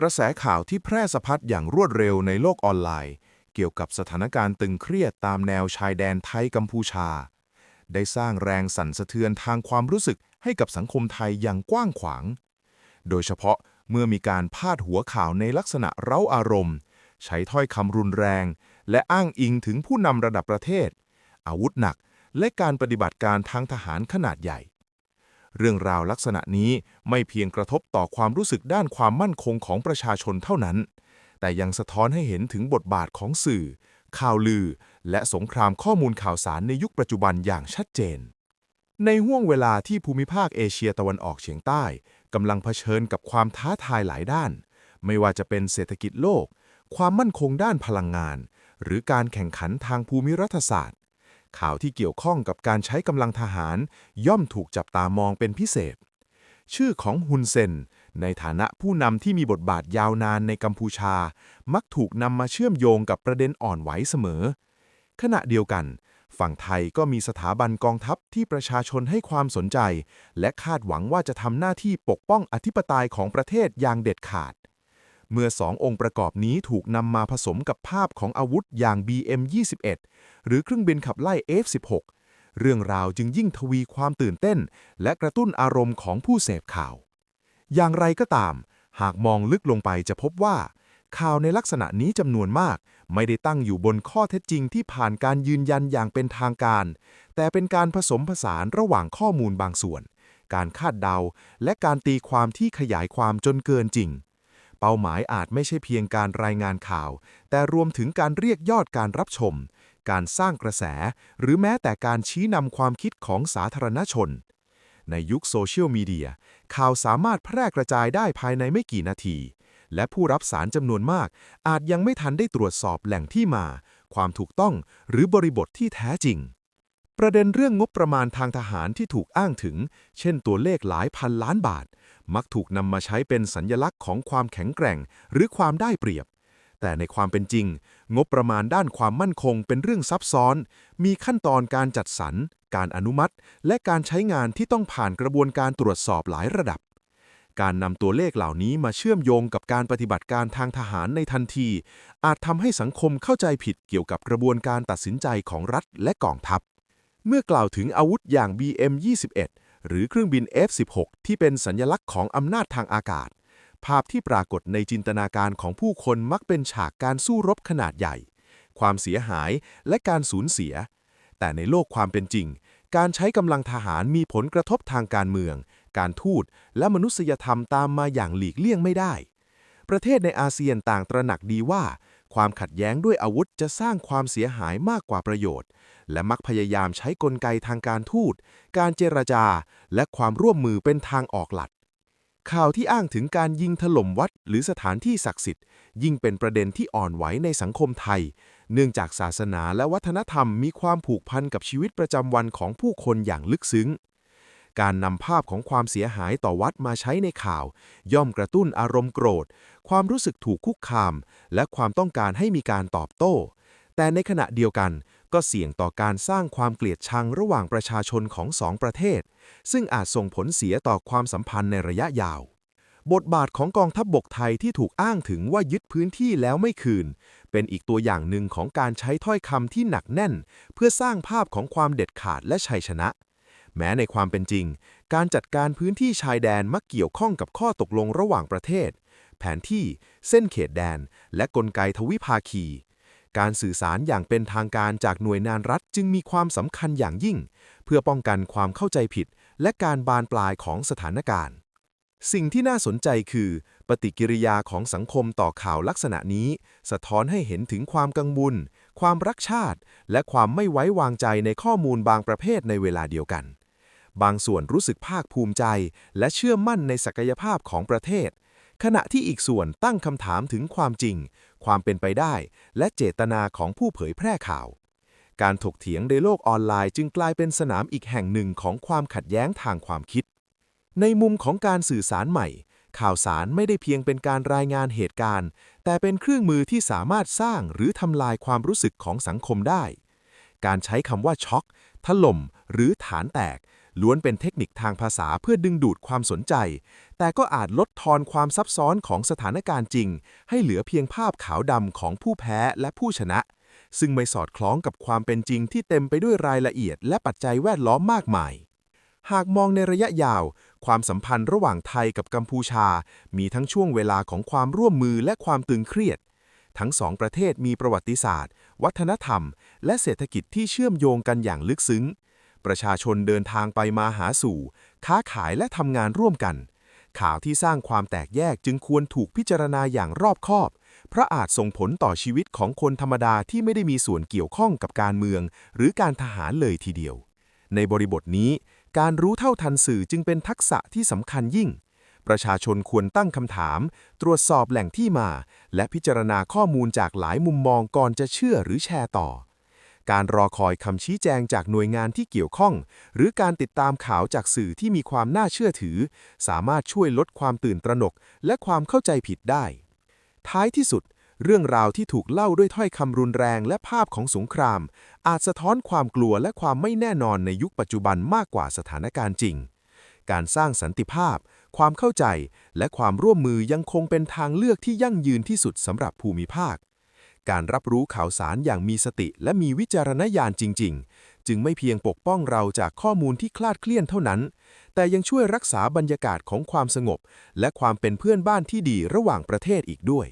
กระแสข่าวที่แพร่สะพัดอย่างรวดเร็วในโลกออนไลน์ เกี่ยวกับสถานการณ์ตึงเครียดตามแนวชายแดนไทยกัมพูชา ได้สร้างแรงสั่นสะเทือนทางความรู้สึกให้กับสังคมไทยอย่างกว้างขวาง โดยเฉพาะเมื่อมีการพาดหัวข่าวในลักษณะเร้าอารมณ์ ใช้ถ้อยคำรุนแรง และอ้างอิงถึงผู้นำระดับประเทศ อาวุธหนัก และการปฏิบัติการทางทหารขนาดใหญ่ เรื่องราวลักษณะนี้ไม่เพียงกระทบต่อความรู้สึกด้านความมั่นคงของประชาชนเท่านั้น แต่ยังสะท้อนให้เห็นถึงบทบาทของสื่อ ข่าวลือ และสงครามข้อมูลข่าวสารในยุคปัจจุบันอย่างชัดเจน ในห่วงเวลาที่ภูมิภาคเอเชียตะวันออกเฉียงใต้กำลังเผชิญกับความท้าทายหลายด้าน ไม่ว่าจะเป็นเศรษฐกิจโลก ความมั่นคงด้านพลังงาน หรือการแข่งขันทางภูมิรัฐศาสตร์ ข่าวที่เกี่ยวข้องกับการใช้กำลังทหาร ย่อมถูกจับตามองเป็นพิเศษ ชื่อของฮุนเซน ในฐานะผู้นำที่มีบทบาทยาวนานในกัมพูชา มักถูกนำมาเชื่อมโยงกับประเด็นอ่อนไหวเสมอ ขณะเดียวกัน ฝั่งไทยก็มีสถาบันกองทัพที่ประชาชนให้ความสนใจ และคาดหวังว่าจะทำหน้าที่ปกป้องอธิปไตยของประเทศอย่างเด็ดขาด เมื่อสององค์ประกอบนี้ถูกนำมาผสมกับภาพของอาวุธอย่าง BM-21 หรือเครื่องบินขับไล่ F-16 เรื่องราวจึงยิ่งทวีความตื่นเต้น และกระตุ้นอารมณ์ของผู้เสพข่าว อย่างไรก็ตาม หากมองลึกลงไปจะพบว่า ข่าวในลักษณะนี้จำนวนมาก ไม่ได้ตั้งอยู่บนข้อเท็จจริงที่ผ่านการยืนยันอย่างเป็นทางการ แต่เป็นการผสมผสานระหว่างข้อมูลบางส่วน การคาดเดา และการตีความที่ขยายความจนเกินจริง เป้าหมายอาจไม่ใช่เพียงการรายงานข่าว แต่รวมถึงการเรียกยอดการรับชม การสร้างกระแส หรือแม้แต่การชี้นำความคิดของสาธารณชน ในยุคโซเชียลมีเดียข่าวสามารถแพร่กระจายได้ภายในไม่กี่นาที และผู้รับสารจำนวนมาก อาจยังไม่ทันได้ตรวจสอบแหล่งที่มา ความถูกต้องหรือบริบทที่แท้จริง ประเด็นเรื่องงบประมาณทางทหารที่ถูกอ้างถึง เช่นตัวเลขหลายพันล้านบาท มักถูกนำมาใช้เป็นสัญญลักษณ์ของความแข็งแกร่ง หรือความได้เปรียบ แต่ในความเป็นจริง งบประมาณด้านความมั่นคงเป็นเรื่องซับซ้อน มีขั้นตอนการจัดสรร การอนุมัติ และการใช้งานที่ต้องผ่านกระบวนการตรวจสอบหลายระดับ การนำตัวเลขเหล่านี้มาเชื่อมโยงกับการปฏิบัติการทางทหารในทันที อาจทำให้สังคมเข้าใจผิดเกี่ยวกับกระบวนการตัดสินใจของรัฐและกองทัพ เมื่อกล่าวถึงอาวุธอย่าง BM-21 หรือเครื่องบิน F-16 ที่เป็นสัญลักษณ์ของอำนาจทางอากาศ ภาพที่ปรากฏในจินตนาการของผู้คนมักเป็นฉากการสู้รบขนาดใหญ่ ความเสียหายและการสูญเสีย แต่ในโลกความเป็นจริง การใช้กำลังทหารมีผลกระทบทางการเมือง การทูตและมนุษยธรรมตามมาอย่างหลีกเลี่ยงไม่ได้ ประเทศในอาเซียนต่างตระหนักดีว่า ความขัดแย้งด้วยอาวุธจะสร้างความเสียหายมากกว่าประโยชน์ และมักพยายามใช้กลไกทางการทูต การเจรจา และความร่วมมือเป็นทางออกหลัก ข่าวที่อ้างถึงการยิงถล่มวัดหรือสถานที่ศักดิ์สิทธิ์ ยิ่งเป็นประเด็นที่อ่อนไหวในสังคมไทย เนื่องจากศาสนาและวัฒนธรรมมีความผูกพันกับชีวิตประจำวันของผู้คนอย่างลึกซึ้ง การนำภาพของความเสียหายต่อวัดมาใช้ในข่าว ย่อมกระตุ้นอารมณ์โกรธ ความรู้สึกถูกคุกคาม และความต้องการให้มีการตอบโต้ แต่ในขณะเดียวกันก็เสี่ยงต่อการสร้างความเกลียดชังระหว่างประชาชนของสองประเทศ ซึ่งอาจส่งผลเสียต่อความสัมพันธ์ในระยะยาว บทบาทของกองทัพบบกไทยที่ถูกอ้างถึงว่ายึดพื้นที่แล้วไม่คืน เป็นอีกตัวอย่างหนึ่งของการใช้ถ้อยคำที่หนักแน่น เพื่อสร้างภาพของความเด็ดขาดและชัยชนะ แม้ในความเป็นจริง การจัดการพื้นที่ชายแดนมักเกี่ยวข้องกับข้อตกลงระหว่างประเทศ แผนที่ เส้นเขตแดน และกลไกทวิภาคี การสื่อสารอย่างเป็นทางการจากหน่วยงานรัฐจึงมีความสำคัญอย่างยิ่ง เพื่อป้องกันความเข้าใจผิด และการบานปลายของสถานการณ์ สิ่งที่น่าสนใจคือ ปฏิกิริยาของสังคมต่อข่าวลักษณะนี้ สะท้อนให้เห็นถึงความกังวลความรักชาติ และความไม่ไว้วางใจในข้อมูลบางประเภทในเวลาเดียวกัน บางส่วนรู้สึกภาคภูมิใจ และเชื่อมั่นในศักยภาพของประเทศ ขณะที่อีกส่วนตั้งคำถามถึงความจริง ความเป็นไปได้ และเจตนาของผู้เผยแพร่ข่าว การถกเถียงในโลกออนไลน์จึงกลายเป็นสนามอีกแห่งหนึ่งของความขัดแย้งทางความคิด ในมุมของการสื่อสารใหม่ ข่าวสารไม่ได้เพียงเป็นการรายงานเหตุการณ์ แต่เป็นเครื่องมือที่สามารถสร้างหรือทำลายความรู้สึกของสังคมได้ การใช้คำว่าช็อกถล่ม หรือฐานแตกล้วนเป็นเทคนิคทางภาษาเพื่อดึงดูดความสนใจ แต่ก็อาจลดทอนความซับซ้อนของสถานการณ์จริง ให้เหลือเพียงภาพขาวดำของผู้แพ้และผู้ชนะ ซึ่งไม่สอดคล้องกับความเป็นจริงที่เต็มไปด้วยรายละเอียดและปัจจัยแวดล้อมมากมายหากมองในระยะยาว ความสัมพันธ์ระหว่างไทยกับกัมพูชา มีทั้งช่วงเวลาของความร่วมมือและความตึงเครียด ทั้งสองประเทศมีประวัติศาสตร์ วัฒนธรรม และเศรษฐกิจที่เชื่อมโยงกันอย่างลึกซึ้ง ประชาชนเดินทางไปมาหาสู่ ค้าขายและทำงานร่วมกัน ข่าวที่สร้างความแตกแยกจึงควรถูกพิจารณาอย่างรอบคอบ เพราะอาจส่งผลต่อชีวิตของคนธรรมดาที่ไม่ได้มีส่วนเกี่ยวข้องกับการเมือง หรือการทหารเลยทีเดียว ในบริบทนี้ การรู้เท่าทันสื่อจึงเป็นทักษะที่สำคัญยิ่งประชาชนควรตั้งคำถาม ตรวจสอบแหล่งที่มา และพิจารณาข้อมูลจากหลายมุมมองก่อนจะเชื่อหรือแชร์ต่อ การรอคอยคำชี้แจงจากหน่วยงานที่เกี่ยวข้อง หรือการติดตามข่าวจากสื่อที่มีความน่าเชื่อถือ สามารถช่วยลดความตื่นตระหนก และความเข้าใจผิดได้ ท้ายที่สุด เรื่องราวที่ถูกเล่าด้วยถ้อยคำรุนแรงและภาพของสงคราม อาจสะท้อนความกลัวและความไม่แน่นอนในยุคปัจจุบันมากกว่าสถานการณ์จริง การสร้างสันติภาพ ความเข้าใจ และความร่วมมือยังคงเป็นทางเลือกที่ยั่งยืนที่สุดสำหรับภูมิภาค การรับรู้ข่าวสารอย่างมีสติและมีวิจารณญาณจริง ๆ จึงไม่เพียงปกป้องเราจากข้อมูลที่คลาดเคลื่อนเท่านั้น แต่ยังช่วยรักษาบรรยากาศของความสงบ และความเป็นเพื่อนบ้านที่ดีระหว่างประเทศอีกด้วย